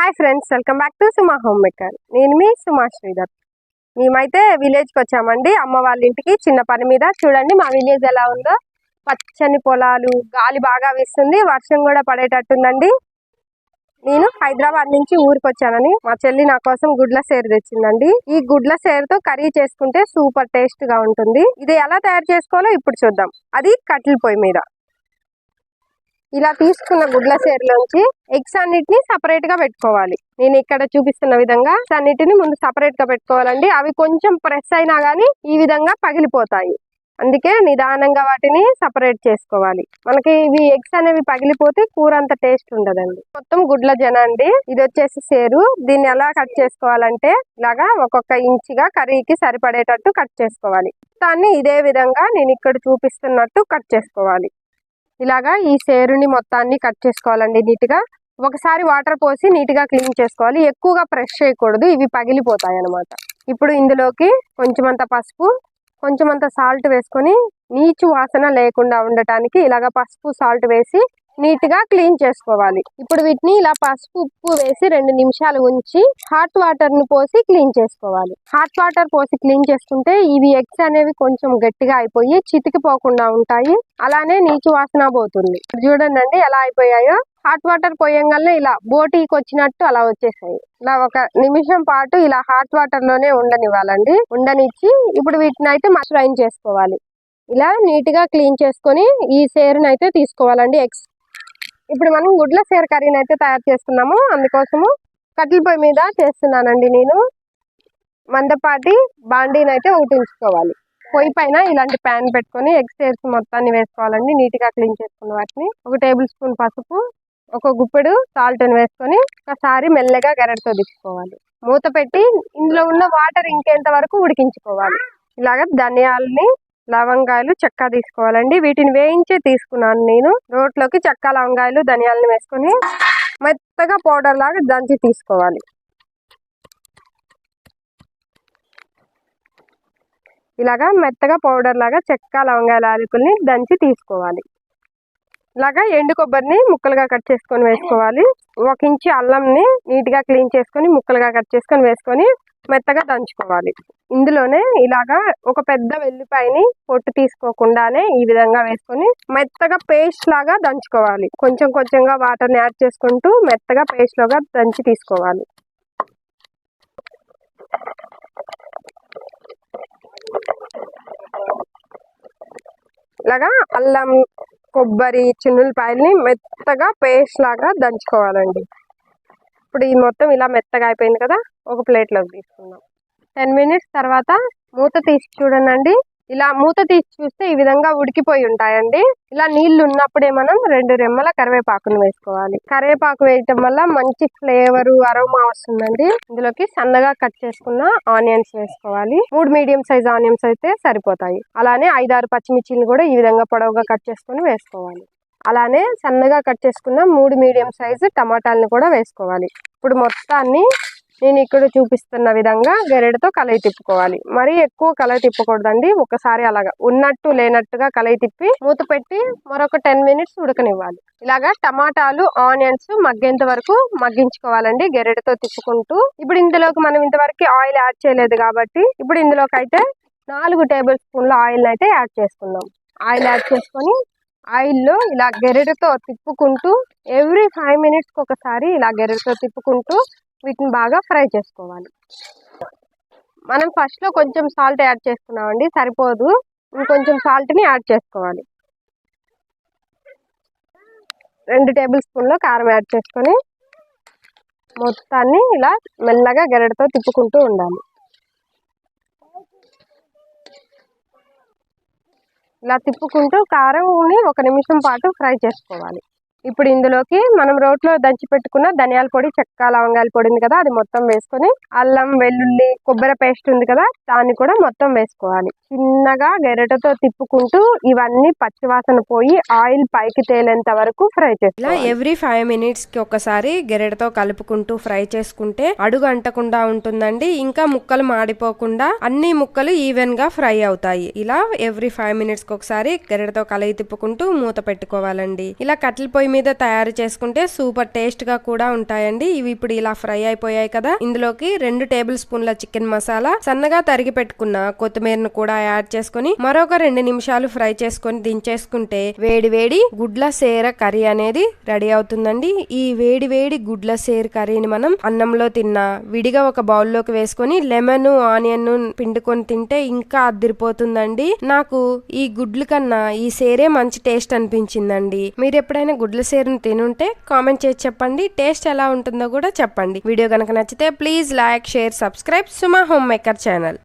Hi friends welcome back to Suma home maker నేను మీ సుమా శ్రీధర్. మేమైతే విలేజ్కి వచ్చామండి. అమ్మ వాళ్ళ ఇంటికి చిన్న పని మీద. చూడండి మా విలేజ్ ఎలా ఉందో. పచ్చని పొలాలు గాలి బాగా వేస్తుంది. వర్షం కూడా పడేటట్టుందండి. నేను హైదరాబాద్ నుంచి ఊరికి వచ్చానని. మా చెల్లి నా కోసం గుడ్ల సేరు తెచ్చిందండి. ఈ గుడ్ల సేరుతో కర్రీ చేసుకుంటే సూపర్ టేస్ట్గా ఉంటుంది. ఇది ఎలా తయారు చేసుకోవాలో ఇప్పుడు చూద్దాం. అది కట్టెల పొయ్యి మీద. ఇలా తీసుకున్న గుడ్ల సేరులోంచి ఎగ్స్ అన్నిటిని సపరేట్గా పెట్టుకోవాలి. నేను ఇక్కడ చూపిస్తున్న విధంగా అన్నిటిని ముందు సపరేట్గా పెట్టుకోవాలండి. అవి కొంచెం ప్రెస్ అయినా కానీ ఈ విధంగా పగిలిపోతాయి. అందుకే నిదానంగా వాటిని సపరేట్ చేసుకోవాలి. మనకి ఇవి ఎగ్స్ అనేవి పగిలిపోతే కూర అంత టేస్ట్ ఉండదండి. మొత్తం గుడ్ల జన అండి. ఇది వచ్చేసి సేరు. దీన్ని ఎలా కట్ చేసుకోవాలంటే ఇలాగా ఒక్కొక్క ఇంచుగా కర్రీకి సరిపడేటట్టు కట్ చేసుకోవాలి. దాన్ని ఇదే విధంగా నేను ఇక్కడ చూపిస్తున్నట్టు కట్ చేసుకోవాలి. ఇలాగా ఈ సేరుని మొత్తాన్ని కట్ చేసుకోవాలండి నీట్గా. ఒకసారి వాటర్ పోసి నీట్గా క్లీన్ చేసుకోవాలి. ఎక్కువగా ప్రెష్ చేయకూడదు. ఇవి పగిలిపోతాయి అన్నమాట ఇప్పుడు ఇందులోకి కొంచెమంత పసుపు కొంచెమంత సాల్ట్ వేసుకొని నీచు వాసన లేకుండా ఉండటానికి ఇలాగ పసుపు సాల్ట్ వేసి నీట్గా క్లీన్ చేసుకోవాలి. ఇప్పుడు వీటిని ఇలా పసుపు ఉప్పు వేసి రెండు నిమిషాలు ఉంచి హాట్ వాటర్ని పోసి క్లీన్ చేసుకోవాలి. హాట్ వాటర్ పోసి క్లీన్ చేసుకుంటే ఇవి ఎగ్స్ అనేవి కొంచెం గట్టిగా అయిపోయి చితికిపోకుండా ఉంటాయి. అలానే నీచు వాసన పోతుంది. చూడండి ఎలా అయిపోయాయో. హాట్ వాటర్ పోయంగానే ఇలా బోటీకి వచ్చినట్టు అలా వచ్చేసాయి. ఇలా ఒక నిమిషం పాటు ఇలా హాట్ వాటర్లోనే ఉండనివ్వాలండి. ఉండనిచ్చి ఇప్పుడు వీటిని అయితే ఫ్రైన్ చేసుకోవాలి. ఇలా నీట్గా క్లీన్ చేసుకొని ఈ సేరుని అయితే తీసుకోవాలండి ఎగ్స్. ఇప్పుడు మనం గుడ్ల సేర కర్రీని అయితే తయారు చేస్తున్నాము. అందుకోసము కట్టెల పొయ్యి మీద చేస్తున్నానండి నేను. మందపాటి బాండీని అయితే ఒకటి ఉంచుకోవాలి. పొయ్యి పైన ఇలాంటి ప్యాన్ పెట్టుకొని ఎగ్ సేర్స్ మొత్తాన్ని వేసుకోవాలండి. నీట్గా క్లీన్ చేసుకున్న వాటిని. ఒక టేబుల్ స్పూన్ పసుపు ఒక గుప్పెడు సాల్ట్ వేసుకొని ఒకసారి మెల్లగా గరడితో దిప్పుకోవాలి మూత పెట్టి ఇందులో ఉన్న వాటర్ ఇంకేంత వరకు ఉడికించుకోవాలి. ఇలాగ ధనియాలని లవంగాయలు చెక్క తీసుకోవాలండి. వీటిని వేయించే తీసుకున్నాను నేను. రోట్లోకి చెక్క లవంగాయలు ధనియాలను వేసుకొని మెత్తగా పౌడర్ లాగా దంచి తీసుకోవాలి. ఇలాగా మెత్తగా పౌడర్ లాగా చెక్క లవంగాయల ఆలుకుల్ని దంచి తీసుకోవాలి. ఇలాగా ఎండు కొబ్బరిని ముక్కలుగా కట్ చేసుకొని వేసుకోవాలి. ఒక ఇంచు అల్లంని నీట్గా క్లీన్ చేసుకొని ముక్కలుగా కట్ చేసుకొని వేసుకొని మెత్తగా దంచుకోవాలి. ఇందులోనే ఇలాగా ఒక పెద్ద వెల్లిపాయని పొట్టు తీసుకోకుండానే ఈ విధంగా వేసుకొని మెత్తగా పేస్ట్ లాగా దంచుకోవాలి. కొంచెం కొంచెంగా వాటర్ని యాడ్ చేసుకుంటూ మెత్తగా పేస్ట్ లాగా దంచి తీసుకోవాలి. ఇలాగా అల్లం కొబ్బరి చిన్నులపాయల్ని మెత్తగా పేస్ట్ లాగా దంచుకోవాలండి. ఇప్పుడు ఈ మొత్తం ఇలా మెత్తగా అయిపోయింది కదా? ఒక ప్లేట్లోకి తీసుకుందాం. టెన్ మినిట్స్ తర్వాత మూత తీసి చూడండి ఇలా మూత తీసి చూస్తే ఈ విధంగా ఉడికిపోయి ఉంటాయండి. ఇలా నీళ్ళు ఉన్నప్పుడే మనం రెండు రెమ్మల కరివేపాకును వేసుకోవాలి. కరివేపాకు వేయటం వల్ల మంచి ఫ్లేవర్ అరోమా వస్తుందండి. ఇందులోకి సన్నగా కట్ చేసుకున్న ఆనియన్స్ వేసుకోవాలి. మూడు మీడియం సైజ్ ఆనియన్స్ అయితే సరిపోతాయి. అలానే ఐదారు పచ్చిమిర్చిలు కూడా ఈ విధంగా పొడవుగా కట్ చేసుకుని వేసుకోవాలి. అలానే సన్నగా కట్ చేసుకున్న మూడు మీడియం సైజు టమాటాలను కూడా వేసుకోవాలి. ఇప్పుడు మొత్తాన్ని నేను ఇక్కడ చూపిస్తున్న విధంగా గెరెడతో కలయి తిప్పుకోవాలి. మరీ ఎక్కువ కలయి తిప్పకూడదండి. ఒకసారి అలాగా ఉన్నట్టు లేనట్టుగా కలయి తిప్పి మూత పెట్టి మరొక టెన్ మినిట్స్ ఉడకనివ్వాలి. ఇలాగా టమాటాలు ఆనియన్స్ మగ్గేంత వరకు మగ్గించుకోవాలండి గెరెడతో తిప్పుకుంటూ. ఇప్పుడు ఇందులోకి మనం ఇంతవరకు ఆయిల్ యాడ్ చేయలేదు కాబట్టి ఇప్పుడు ఇందులోకి అయితే నాలుగు టేబుల్ స్పూన్ల ఆయిల్ అయితే యాడ్ చేసుకుందాం. ఆయిల్ యాడ్ చేసుకొని ఆయిల్లో ఇలా గెరెడతో తిప్పుకుంటూ ఎవ్రీ ఫైవ్ మినిట్స్కి ఒకసారి ఇలా గెరెడతో తిప్పుకుంటూ వీటిని బాగా ఫ్రై చేసుకోవాలి. మనం ఫస్ట్లో కొంచెం సాల్ట్ యాడ్ చేసుకున్నామండి సరిపోదు. ఇంకొంచెం సాల్ట్ని యాడ్ చేసుకోవాలి. రెండు టేబుల్ స్పూన్లో కారం యాడ్ చేసుకొని మొత్తాన్ని ఇలా మెల్లగా గెరడతో తిప్పుకుంటూ ఉండాలి. ఇలా తిప్పుకుంటూ కారంని ఒక నిమిషం పాటు ఫ్రై చేసుకోవాలి. ఇప్పుడు ఇందులోకి మనం రోట్లో దంచి పెట్టుకున్న ధనియాల పొడి చెక్క లవంగాల పొడి ఉంది కదా అది మొత్తం వేసుకొని అల్లం వెల్లుల్లి కొబ్బరి పేస్ట్ ఉంది కదా దాన్ని కూడా మొత్తం వేసుకోవాలి. చిన్నగా గెరటతో తిప్పుకుంటూ ఇవన్నీ పచ్చివాసన పోయి ఆయిల్ పైకి తేలేంత వరకు ఫ్రై ఇలా చేసుకోవాలి. ఎవ్రీ ఫైవ్ మినిట్స్కి ఒకసారి గెరెడతో కలుపుకుంటూ ఫ్రై చేసుకుంటే అడుగు అంటకుండా ఉంటుందండి. ఇంకా ముక్కలు మాడిపోకుండా అన్ని ముక్కలు ఈవెన్గా ఫ్రై అవుతాయి. ఇలా ఎవ్రీ ఫైవ్ మినిట్స్కి ఒకసారి గెరెడతో కలయి తిప్పుకుంటూ మూత పెట్టుకోవాలండి. ఇలా కట్టెల పొయ్యి మీద తయారు చేసుకుంటే సూపర్ టేస్ట్గా కూడా ఉంటాయండి. ఇవి ఇప్పుడు ఇలా ఫ్రై అయిపోయాయి కదా. ఇందులోకి రెండు టేబుల్ స్పూన్ల చికెన్ మసాలా సన్నగా తరిగి పెట్టుకున్న కొత్తిమీరను కూడా యాడ్ చేసుకొని మరొక రెండు నిమిషాలు ఫ్రై చేసుకొని దించేసుకుంటే వేడి వేడి గుడ్ల సేర కర్రీ అనేది రెడీ అవుతుందండి. ఈ వేడి వేడి గుడ్ల సేర్ కర్రీని మనం అన్నంలో తిన్నా విడిగా ఒక బౌల్లోకి వేసుకొని లెమన్ ఆనియన్ పిండుకొని తింటే ఇంకా అదిరిపోతుందండి. నాకు ఈ గుడ్లు కన్నా ఈ సేరే మంచి టేస్ట్ అనిపించిందండి. మీరు ఎప్పుడైనా గుడ్ల సేరుని తినుంటే కామెంట్ చేసి చెప్పండి. టేస్ట్ ఎలా ఉంటుందో కూడా చెప్పండి. వీడియో కనుక నచ్చితే please like share subscribe Suma home maker channel.